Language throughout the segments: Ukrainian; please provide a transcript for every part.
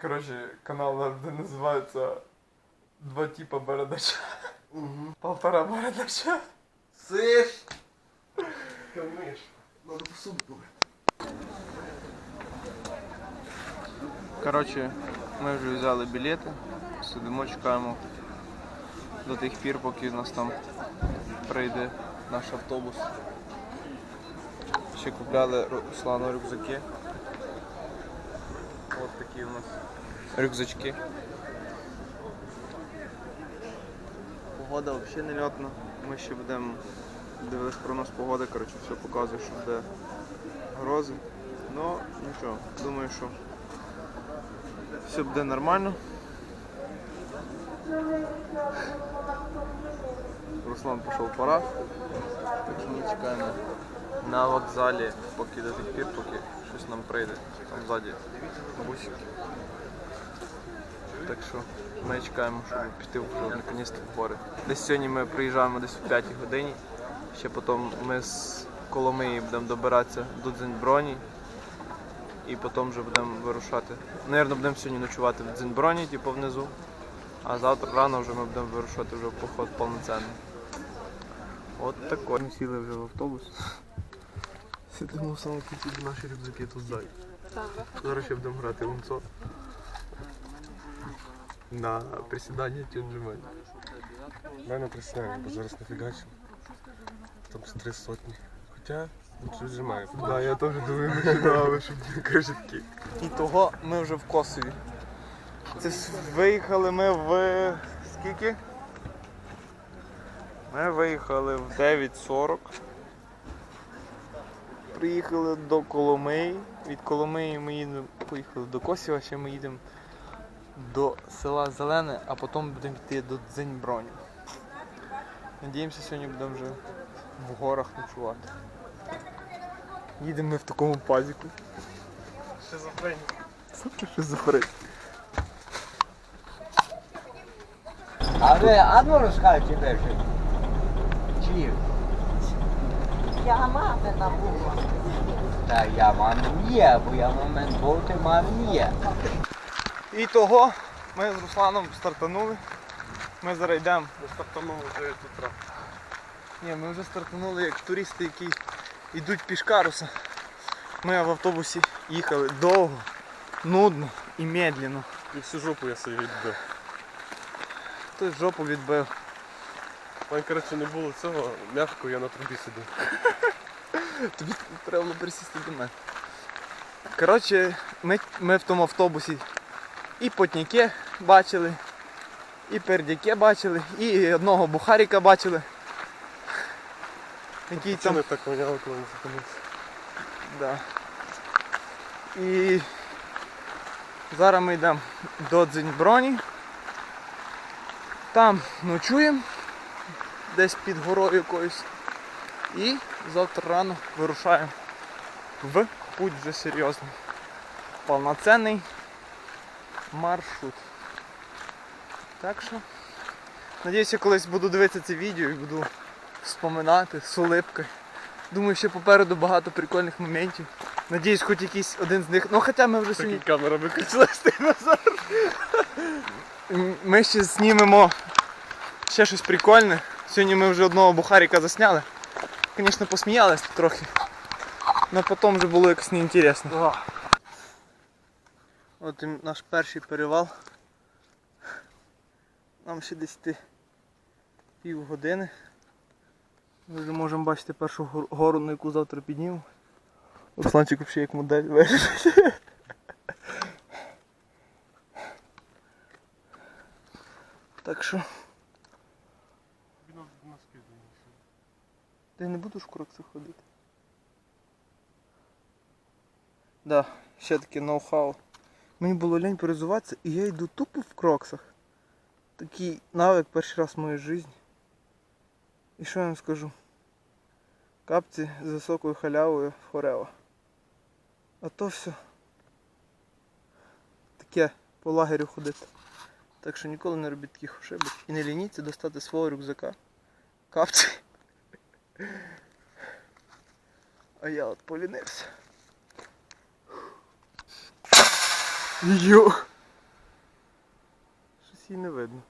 Коротше, канал де називається Два типа бородача. Угу. Полтора бородача. Сиш! Камиш. Надо посуду. Коротше, ми вже взяли білети, сидимо, чекаємо до тих пір, поки нас там прийде наш автобус. Ще купляли Руслану рюкзаки. Такі у нас рюкзачки. Погода взагалі не льотна. Ми ще будемо дивитися прогноз погоди, коротше, все показує, що буде грози. Ну, нічого, думаю, що все буде нормально. Руслан пішов в парад, так що ми чекаємо на вокзалі, поки до тих пір, поки щось нам прийде. Там ззаді бусики. Так що ми чекаємо, щоб піти вже наконець-то в гори. Десь сьогодні ми приїжджаємо десь о 5 годині. Ще потім ми з Коломиї будемо добиратися до Дзенброні і потім вже будемо вирушати. Наверно, будемо сьогодні ночувати в Дзенброні, типу внизу. А завтра рано вже ми будемо вирушати вже в поход повноцінний. От такой. Ми сіли вже в автобус. Сидимо в самому кінці наші рюкзаки тут ззаді. Зараз ще будемо грати в лунцо. На присідання тюнджимені. У мене присняємо, бо зараз не фігачимо. Там з три сотні. Хоча лучше віджимаю. Да, я теж думаю, ми сюди, щоб такі. І того ми вже в Косові. Це виїхали ми в скільки? Ми виїхали в 9.40. Приїхали до Коломиї. Від Коломиї ми їдемо, поїхали до Косіва, ще ми їдемо до села Зелене, а потім будемо йти до Дзеньброні. Надіємося, сьогодні будемо вже в горах ночувати. Їдемо ми в такому пазіку. Шизофренія. Сука, шизофрен. А ви, а ну розкажете перше. Чи? Я мати набула. Та я мамі є, бо я момент був, ти є. І того ми з Русланом стартанули. Ми зараз йдемо. Ми стартанули вже тут трап. Ні, ми вже стартанули як туристи, які йдуть пішкаруса. Ми в автобусі їхали довго, нудно і медленно. І всю жопу я собі відбив. Хтось жопу відбив. Мене, коротше, не було цього м'яко, я на трубі сидів. Тобі треба було присісти до мене. Коротше, ми, ми в тому автобусі і потніки бачили, і пердяки бачили, і одного бухаріка бачили. Який Це там не так воняло, коли не зупинився. Да. І зараз ми йдемо до Дзіньброні. Там ночуємо десь під горою якоюсь. І завтра рано вирушаємо в путь вже серйозний. Повноцінний маршрут. Так що, надіюся, колись буду дивитися це відео і буду вспоминати з улипкою. Думаю, ще попереду багато прикольних моментів. Надіюсь, хоч якийсь один з них. Ну хоча ми вже сьогодні. камера виключилась ти назад. Ми ще знімемо ще щось прикольне. Сьогодні ми вже одного бухаріка засняли. Звісно, посміялись трохи. Але потім вже було якось неінтересно. От і наш перший перевал. Нам ще десь йти півгодини. Ми вже можемо бачити першу гору, на яку завтра піднімемо. Русланчик взагалі як модель виглядає. Так що. Ти не будеш в кроксах ходити? Да, ще таке ноу-хау. Мені було лень перезуватися і я йду тупо в кроксах. Такий навик перший раз в моїй житті. І що я вам скажу? Капці з високою халявою в Хорео. А то все. Таке по лагерю ходити. Так що ніколи не робіть таких ошибок. І не лініться достати свого рюкзака. Капці. А я от полінився. Йо! Щось її не видно.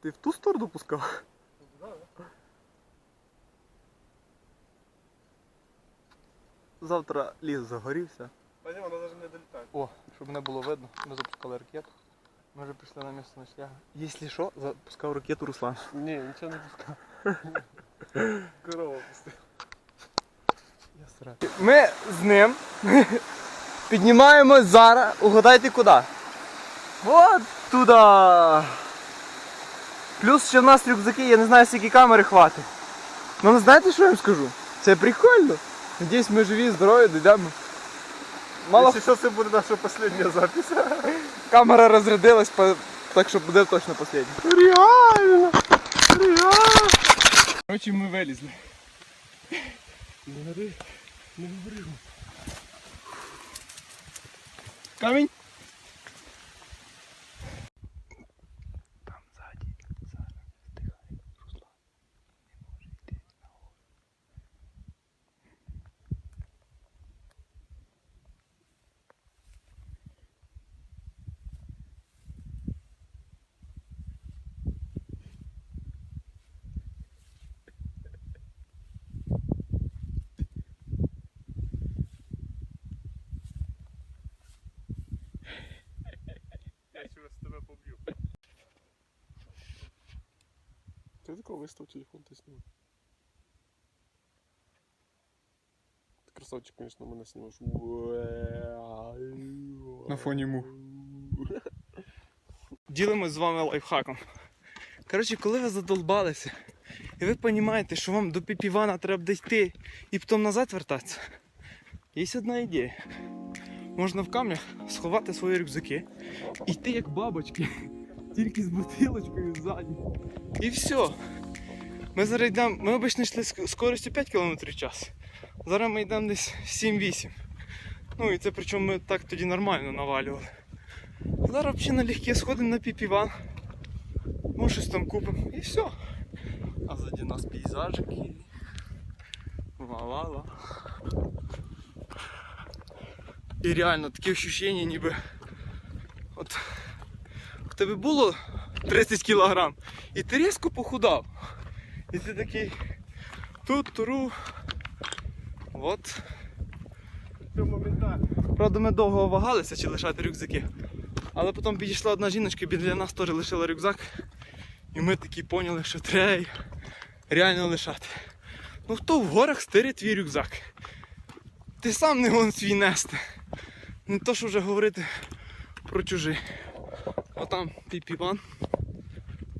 Ти в ту сторону пускав? Завтра ліс загорівся. Ні, вона навіть не долітає. О, щоб не було видно, ми запускали ракету. Ми вже пішли на місце ночлягу. Якщо що, запускав ракету Руслан. Ні, нічого не пускав. Корова пустила. Я сраю. Ми з ним піднімаємось зараз. Угадайте куди? От туди. Плюс ще в нас рюкзаки, я не знаю, скільки камери хватить. Ну знаєте, що я вам скажу? Це прикольно. Надіюсь, ми живі, здорові, дійдемо. Мало Якщо що, це буде наша остання запись. камера розрядилась, по- так що буде точно останній. Реально! Реально! Коротше, ми вилізли. Не гори, не говори. Камінь. Такого вистав телефон, ти знімай. Ти красавчик, конечно, мене знімаєш. На фоні мух. Ділимось з вами лайфхаком. Коротше, коли ви задолбалися, і ви розумієте, що вам до піпівана треба дійти і потім назад вертатися, є одна ідея. Можна в камнях сховати свої рюкзаки, і йти як бабочки, тільки з бутилочкою ззаді. І все. Ми зараз йдемо, ми обично йшли з скоростю 5 км в час. Зараз ми йдемо десь 7-8. Ну і це причому ми так тоді нормально навалювали. Зараз взагалі налегке сходимо на піпіван. Може щось там купимо і все. А ззаді нас пейзажики. Ла-ла-ла. І реально таке ощущення ніби. От тебе було 30 кілограм і ти різко похудав. І ти такий тут туру. От. Правда, ми довго вагалися чи лишати рюкзаки. Але потім підійшла одна жіночка біля нас теж лишила рюкзак. І ми такі поняли, що треба реально лишати. Ну хто в горах стире твій рюкзак? Ти сам не гон свій нести. Не то, що вже говорити про чужий. А там піпіван.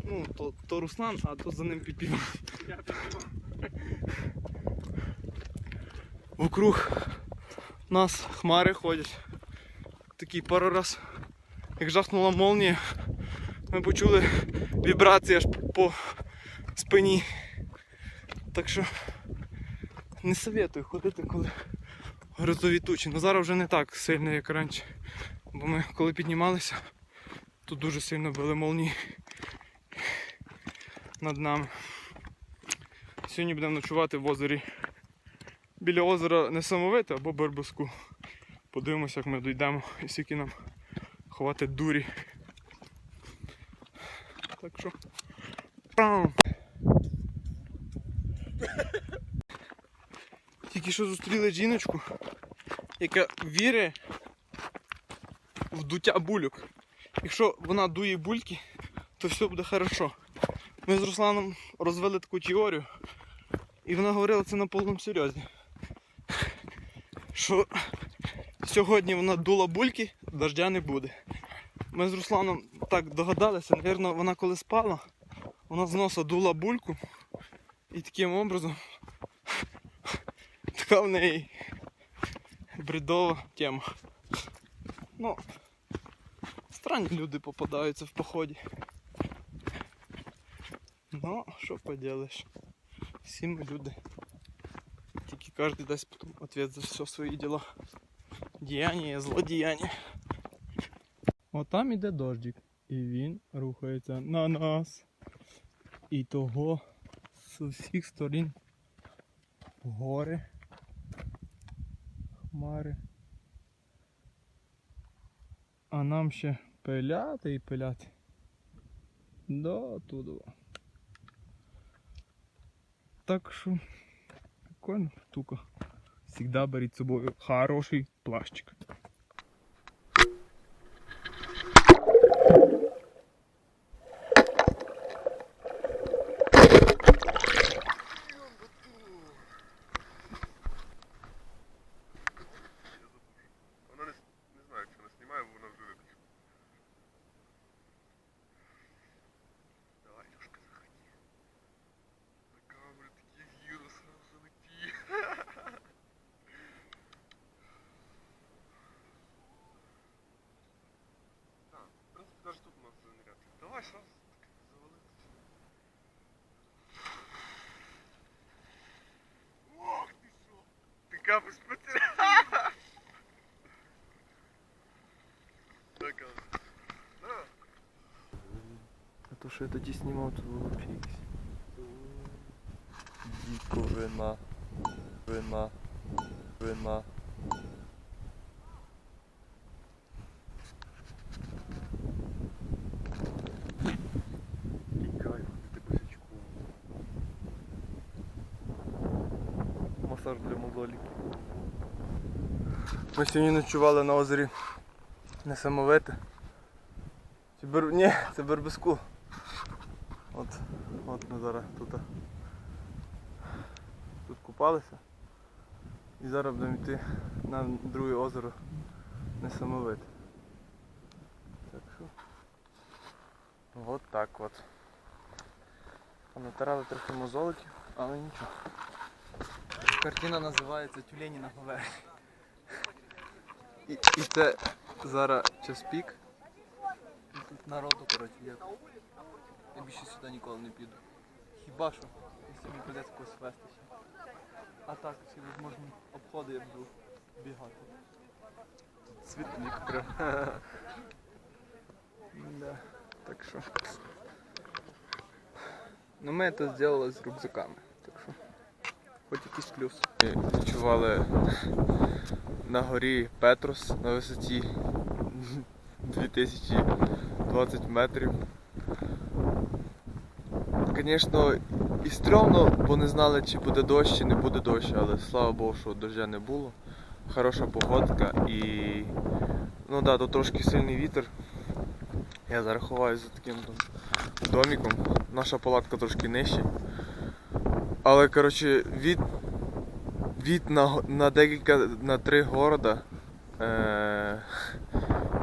Ну, то, то Руслан, а то за ним піпіван. Вокруг нас хмари ходять. Такий пару раз, як жахнула молнія, ми почули вібрації аж по спині. Так що не советую ходити, коли грозові тучі. Ну зараз вже не так сильно, як раніше. Бо ми коли піднімалися, тут дуже сильно били молнії над нами. Сьогодні будемо ночувати в озері. Біля озера Несамовите або Барбаску. Подивимося, як ми дійдемо і скільки нам хватить дурі. Так що. Пам! Тільки що зустріли жіночку, яка вірить в дуття бульок. Якщо вона дує бульки, то все буде хорошо. Ми з Русланом розвели таку теорію, і вона говорила це на повному серйозі. Що сьогодні вона дула бульки, дождя не буде. Ми з Русланом так догадалися, напевно, вона коли спала, вона з носа дула бульку і таким образом така в неї бредова тема. Ну, странні люди попадаються в поході. Ну, що поділиш? Всі ми люди. Тільки кожен дасть потім ответ за все свої діла. Діяння, злодіяння. От там іде дождик. І він рухається на нас. І того з усіх сторін гори, хмари. А нам ще пиляти і пиляти. До туди. Так що прикольна штука. Всегда беріть з собою хороший плащик. Вона не, не знаю, чи вона знімає, бо вона вже виключила. Давай, Лешка, заходи. На камеру такі гіро сразу залети. Так, в принципі, навіть тут можна заныряти. Давай сразу так завалити. Ох ти що! Ти капиш потеряв! Так, а. На. А то, що я тоді знімав, то було взагалі якесь. Діко вина. Вина. Вина. Який кайф ходити босячком. Масаж для мозолі. Ми сьогодні ночували на озері Несамовите. Чи Бер... Ні, це Бербеску. От, от ми зараз тут. Тут купалися. І зараз будемо йти на друге озеро Несамовите. Так що. От так от. Понатирали трохи мозоликів, але нічого. Картина називається Тюлені на Говері. І, і це зараз час пік. І Тут народу, коротше, як. Я більше сюди ніколи не піду. Хіба що, якщо мені прийдеться когось вести ще. А так, всі можливі обходи я буду бігати. Світлік прям. да. Так що. Ну ми це зробили з рюкзаками. Так що. Хоч якийсь плюс. Відчували на горі Петрос на висоті 2020 метрів. Звісно, і стрьомно, бо не знали, чи буде дощ, чи не буде дощ, але слава Богу, що дождя не було. Хороша погодка і. Ну да, тут трошки сильний вітер. Я зараз ховаюся за таким там домиком. Наша палатка трошки нижче. Але коротше від, від на, на декілька на три города. Е,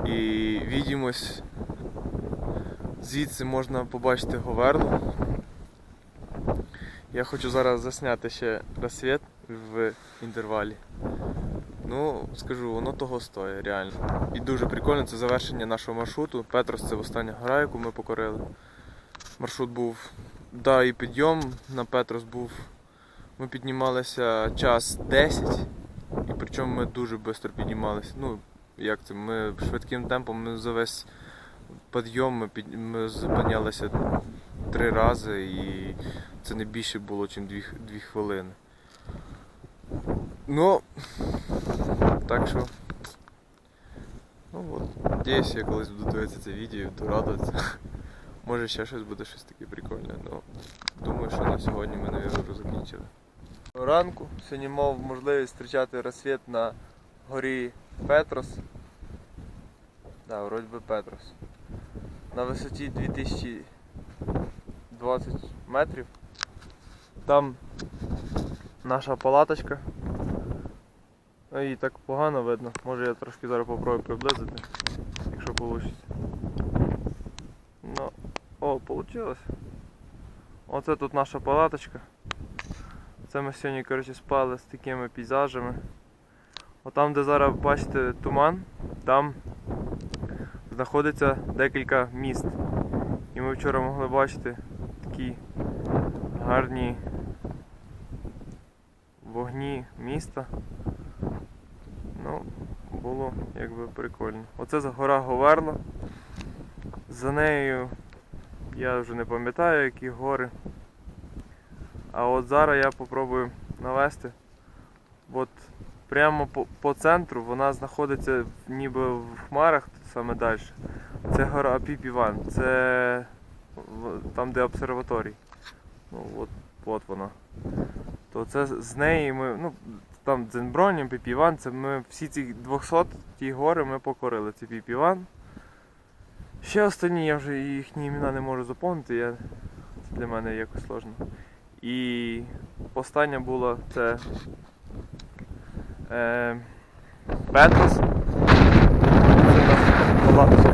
і відімось звідси можна побачити Говерлу. Я хочу зараз засняти ще розсвіт в інтервалі. Ну, скажу, воно того стоїть, реально. І дуже прикольно, це завершення нашого маршруту. Петрос це остання гора, яку ми покорили. Маршрут був, да, і підйом на Петрос був. Ми піднімалися час 10, і причому ми дуже швидко піднімалися. Ну, як це, ми швидким темпом, ми за весь підйом ми, під... ми зупинялися три рази і це не більше було, ніж дві, дві хвилини. Ну, так що. Ну от, надіюсь, я колись буду дивитися це відео буду радуватися. Може ще щось буде щось таке прикольне, ну думаю, що на сьогодні ми, вже закінчили. Ранку сьогодні мав можливість зустрічати розсвіт на горі Петрос. Да, вроді би Петрос. На висоті 2020 метрів. Там наша палаточка. Ну, Її так погано видно. Може я трошки зараз попробую приблизити, якщо вийде. Ну, о, вийшло. Оце тут наша палаточка. Це ми сьогодні коротше, спали з такими пейзажами. Отам, де зараз бачите туман, там знаходиться декілька міст. І ми вчора могли бачити такі гарні вогні міста. Ну, було якби прикольно. Оце гора Говерла. За нею я вже не пам'ятаю які гори. А от зараз я попробую навести. От прямо по, по центру, вона знаходиться ніби в хмарах саме далі. Це гора Піпіван, це там, де обсерваторій. Ну, от, от вона. То це з неї ми, ну, там Дзенбронім, Піпіван, це ми всі ці 200 ті гори ми покорили. Це Піпіван. Ще останні, я вже їхні імена не можу заповнити, я, це для мене якось сложно. І остання була це е, Петрос. Це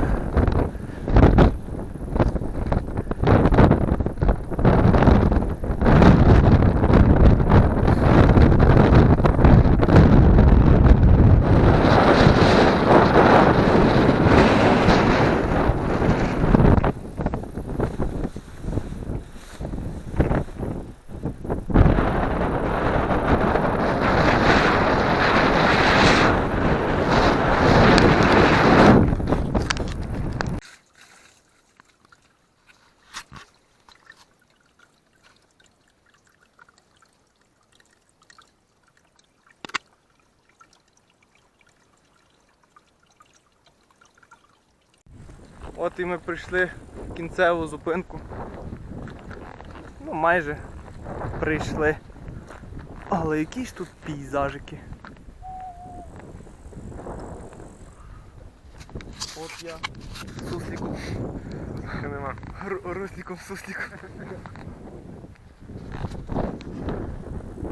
і ми прийшли в кінцеву зупинку. Ну, майже прийшли. Але які ж тут пейзажики. От я сусліком. Нема. Росліком сусліком.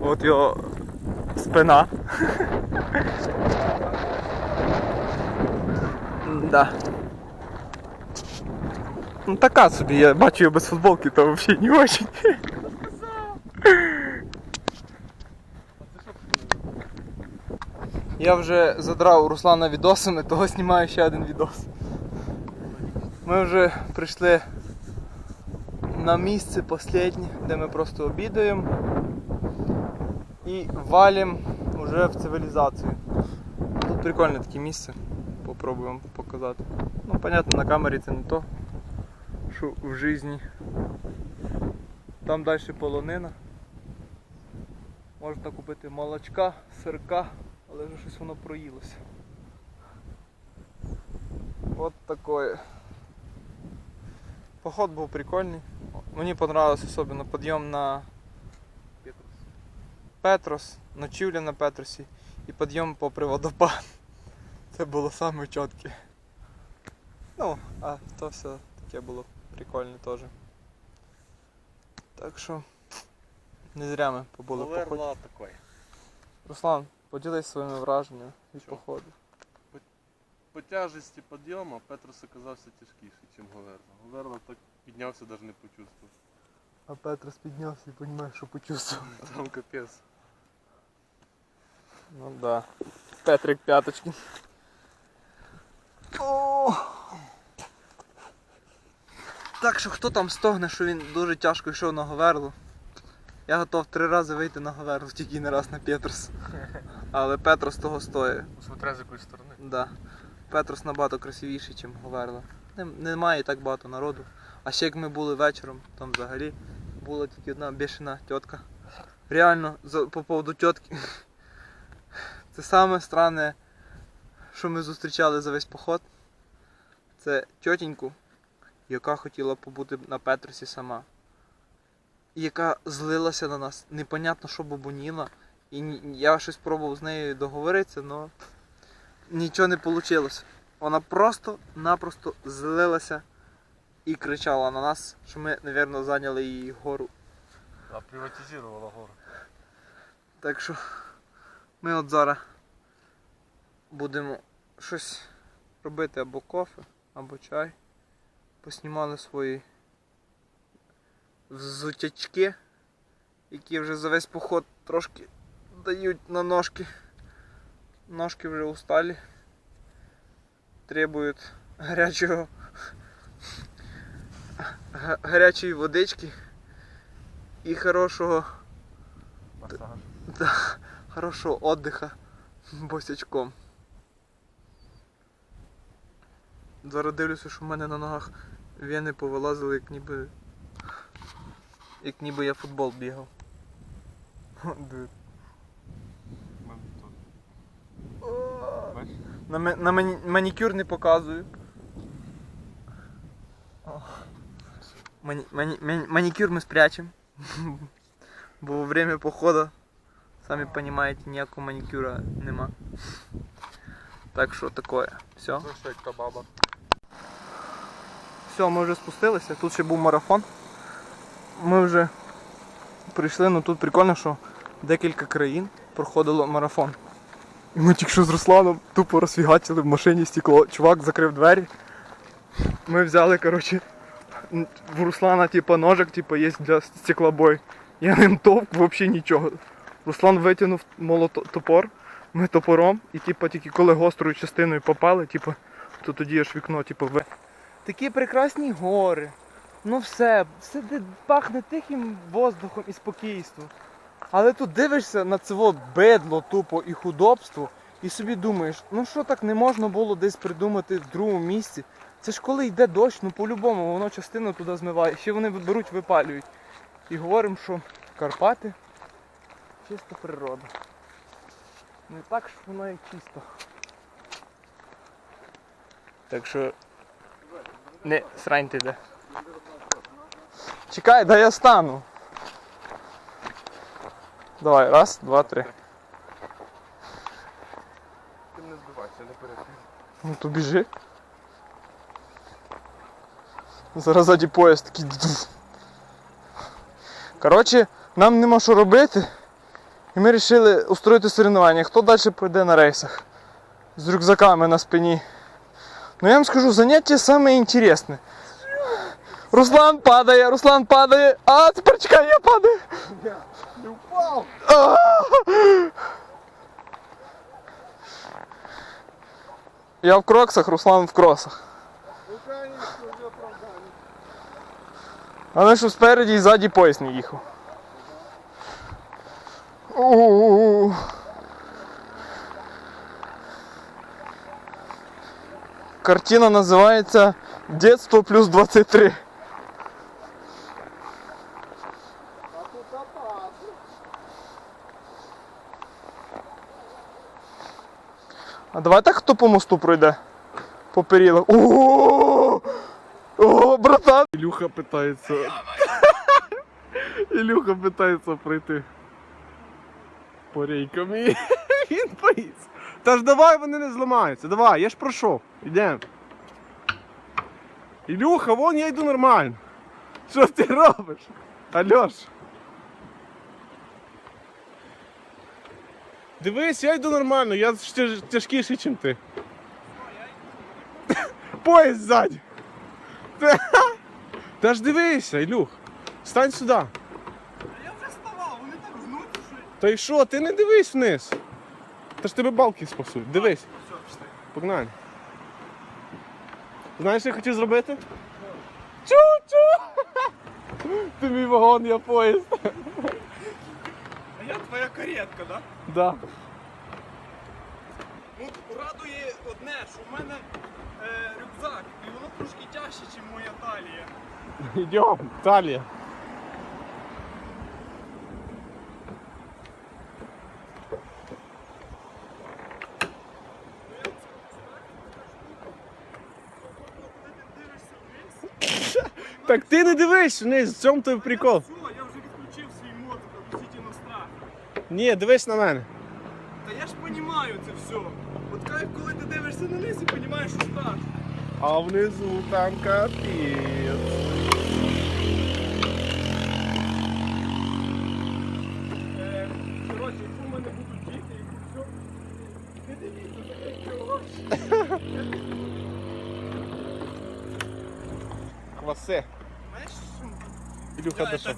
От його спина. Да. Ну така собі, я бачу його без футболки, то взагалі не очень. Я вже задрав у Руслана відосами, того знімаю ще один відос. Ми вже прийшли на місце останнє, де ми просто обідаємо і валимо вже в цивілізацію. Тут прикольне таке місце. Попробуємо показати. Ну, понятно, на камері це не то, що в житті. Там далі полонина. Можна купити молочка, сирка, але вже щось воно проїлося. От такое. Поход був прикольний. Мені понравилось особливо підйом на Петрос, ночівля на Петросі і підйом попри водопад. Це було саме чітке. Ну, а то все таке було прикольне теж. Так що не зря ми побули в поході. такой. Руслан, поділись своїми враженнями від Що? походу. По тяжесті підйому Петрос оказався тяжкіший, ніж Говерла. Говерла так піднявся, навіть не почувствував. А Петрос піднявся і розуміє, що почувствував. Там капець. Ну да. Петрик п'яточки. О! Так що хто там стогне, що він дуже тяжко йшов на Говерлу. Я готов три рази вийти на Говерлу, тільки не раз на Петрос. Але Петрос того стоїть. Смотря з якої сторони. Да. Петрос набагато красивіший, ніж Говерла. Немає так багато народу. А ще як ми були вечором, там взагалі була тільки одна бешена тітка. Реально, по поводу тітки. Це саме странне, що ми зустрічали за весь поход. Це тітеньку, яка хотіла побути на Петросі сама. І яка злилася на нас. Непонятно, що бабуніла. І я щось пробував з нею договоритися, але нічого не вийшло. Вона просто-напросто злилася і кричала на нас, що ми, мабуть, зайняли її гору. А приватизувала гору. Так що ми от зараз будемо щось робити або кофе, або чай. Поснімали свої взутячки, які вже за весь поход трошки дають на ножки. Ножки вже усталі. Требують гарячого гарячої водички і хорошого Масаж. Да, хорошого отдыха босячком. Зараз дивлюся, що в мене на ногах вени повилазили, як ніби. Як ніби я футбол бігав. На, на мані- манікюр не показую. Мані, мані, мані- манікюр ми спрячем. Бо во время походу, самі розумієте, ніякого манікюра нема. Так що таке. Все. Зашитка баба. Все, ми вже спустилися. Тут ще був марафон. Ми вже прийшли, ну тут прикольно, що декілька країн проходило марафон. І ми тільки що з Русланом тупо розфігачили в машині стекло. Чувак закрив двері. Ми взяли, коротше, в Руслана типа ножик, типа є для стеклобой. Я ним товк, взагалі нічого. Руслан витягнув молотопор, ми топором, і типа тільки коли гострою частиною попали, типа, то тоді аж вікно, типа, ви. Такі прекрасні гори. Ну все, все пахне тихим воздухом і спокійством. Але тут дивишся на це бедло, тупо і худобство, і собі думаєш, ну що так не можна було десь придумати в другому місці. Це ж коли йде дощ, ну по-любому воно частину туди змиває. Ще вони беруть, випалюють. І говоримо, що Карпати чиста природа. Не так ж воно і чисто. Так що не, срань ти де. Чекай, дай я стану. Давай, раз, два, три. Ти не збивайся, не перед. Ну то біжи. Зараз ззаді поїзд такий. Коротше, нам нема що робити. І ми вирішили устроїти соревнування. Хто далі пройде на рейсах? З рюкзаками на спині. Ну я вам скажу, заняття саме інтересне. Руслан падає, Руслан падає. А, тепер я падаю. Не впав! Я в кроксах, Руслан в кросах. Ну, конечно, вже оправдання. Але що спереді не їхав. Картина називається Детство плюс 23. А давай так хто по мосту пройде? По перілах. О, О, братан! Ілюха питається. Ілюха питається пройти. По рейкам і він боїться. Та ж давай вони не зламаються. Давай, я ж пройшов. Ідемо. Ілюха, вон я йду нормально. Що ти робиш? Альош. Дивись, я йду нормально, я тяж- тяжкіший, ніж ти. Поїзд ззаді. Та- Та ж дивися, Ілюх. Стань сюди. Я вже ставав, вони так гнуться. Та й що, ти не дивись вниз. Та ж тебе балки спасуть. Дивись. Погнали. Знаєш, що я хотів зробити? Чу-чу! Ти мій вагон, я поїзд. А я твоя каретка, да? Да. Ну, радує одне, що в мене е, рюкзак, і воно трошки тяжче, ніж моя талія. Йдем, Талія. Так ти не дивись вниз, в цьому той прикол. Все, я вже відключив свій мод, мозок, на страх. Ні, дивись на мене. Та я ж розумію це все. От кайф, коли ти дивишся на низ і розумієш, що страшно. А внизу там капець. Е, коротше, якщо в мене будуть діти, якщо все, не дивіться, таке чого. Квасе. Знаєш, що Що? це зробив?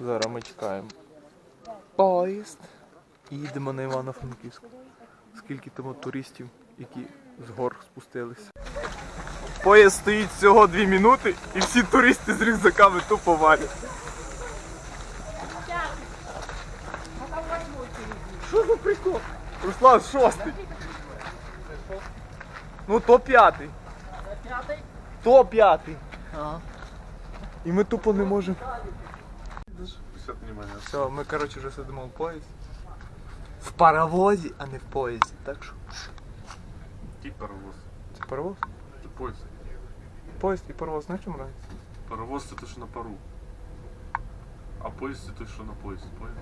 Зараз ми чекаємо. Поїзд. І їдемо на Івано-Франківськ. Скільки там туристів, які з гор спустилися. Поїзд стоїть всього 2 минути і всі туристи з рюкзаками тупо валять. Що за прикол? Руслан шостий. Ну то п'ятий. То п'ятий. Ага. І ми тупо не можемо. Все, ми коротше вже сидимо в поїзді. В паровозі, а не в поїзді. Так що. Який паровоз? Це паровоз? Це поїзд. Поїзд і паровоз, знаєш чому разниця? Паровоз це те, що на пару. А поїзд це те, що на поїзд, поїзд?